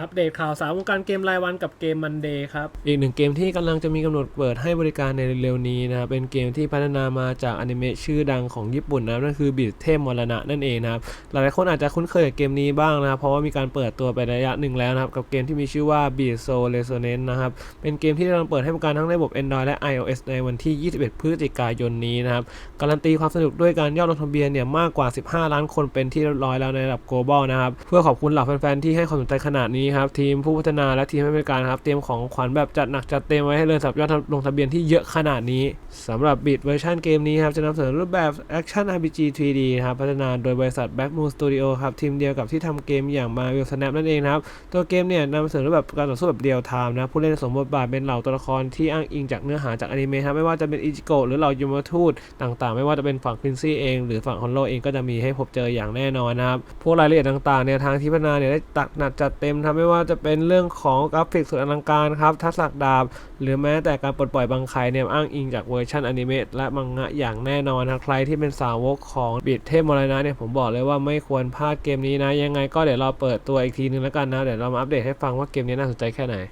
อัปเดตข่าวสารวงการเกมรายวันกับเกมมันเดย์ครับ อีกหนึ่งเกมที่กำลังจะมีกำหนดเปิดให้บริการในเร็วๆนี้นะครับ เป็นเกมที่พัฒนามาจากอนิเมะชื่อดังของญี่ปุ่นนะครับนั่นคือบีดเทพมรณะนั่นเองนะครับ หลายๆคนอาจจะคุ้นเคยกับเกมนี้บ้างนะครับ เพราะว่ามีการเปิดตัวไประยะหนึ่งแล้วนะครับ กับเกมที่มีชื่อว่า Beat Soul Resonance นะครับ เป็นเกมที่กำลังเปิดให้บริการทั้งในระบบ Android และ iOS ในวันที่ 21 พฤศจิกายนนี้นะครับ การันตีความสนุกด้วยการยอดลงทะเบียนเนี่ยมากกว่า 15 ล้านคนเป็นที่เรียบร้อยแล้วในระดับ global นะครับ เพื่อขอบคุณเหล่าแฟนๆที่ให้ความสนใจขนาดนี้ี้ครับทีมผู้พัฒนาและทีมให้บริการครับเตรียมของขวัญแบบจัดหนักจัดเต็มไว้ให้เลยสำหรับยอดลงทะเบียนที่เยอะขนาดนี้สำหรับบิดเวอร์ชันเกมนี้ครับจะนำเสนอรูปแบบ Action RPG 3D นะครับพัฒนาโดยบริษัท Back Moon Studio ครับทีมเดียวกับที่ทำเกมอย่าง Marvel Snap นั่นเองครับตัวเกมเนี่ยนำเสนอรูปแบบการต่อสู้แบบเรียลไทม์นะผู้เล่นสมบทบาทเป็นเหล่าตัวละครที่อ้างอิงจากเนื้อหาจากอนิเมะครับไม่ว่าจะเป็นอิจิโกะหรือเหล่ายมทูตต่างๆ ไม่ว่าจะเป็นฝั่งควินซี่เองหรือฝั่งฮอนโลเองก็จะมีให้พบเจออย่างแน่นอนนะครับพวกรายละเอียดต่างๆเนี่ยทางที่พัฒนาเนี่ยได้ตักหนักจัดเต็มทำไม่ว่าจะเป็นเรื่องของกราฟิกสุดอลังการครับทักษะดาบ หรือแม้แต่การปลดปล่อยบางใครเนี่ยอ้างอิงจากเวอร์ชันอนิเมะและมังงะอย่างแน่นอนนะใครที่เป็นสาวกของบิดเทพมรณะเนี่ยผมบอกเลยว่าไม่ควรพลาดเกมนี้นะ ยังไงก็เดี๋ยวเราเปิดตัวอีกทีนึงแล้วกันนะ เดี๋ยวเรามาอัปเดตให้ฟังว่าเกมนี้น่าสนใจแค่ไหน